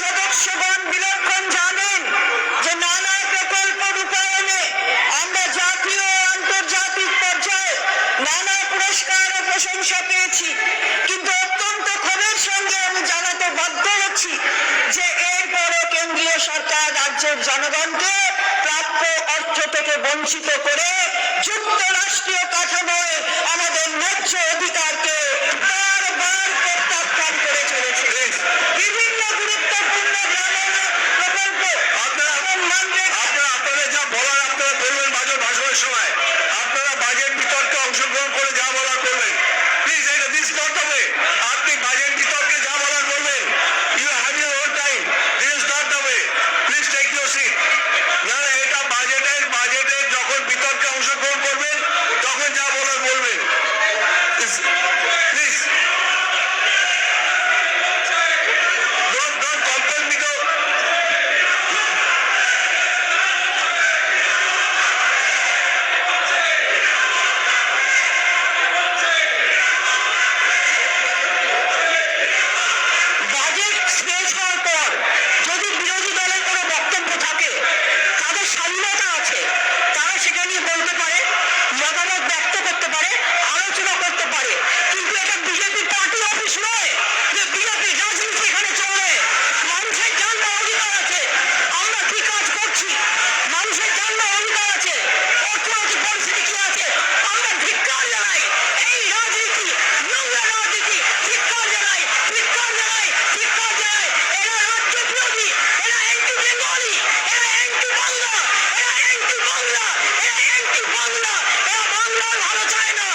সদস্যগণ বিলক্ষণ জানেন যে নানা প্রকল্প রূপায়নে আমরা জাতীয় আন্তর্জাতিক পর্যায়ে নানা পুরস্কার ও প্রশংসা পেয়েছি। কিন্তু অত্যন্ত ক্ষোভের সঙ্গে আমি জানাতে বাধ্য হচ্ছি যে এরপরও কেন্দ্রীয় সরকার রাজ্যের জনগণকে প্রাপ্য অর্থ থেকে বঞ্চিত করে যুক্তরাষ্ট্রীয় কাঠামোয় is বাংলা এরা বাংলা ভালো চায় না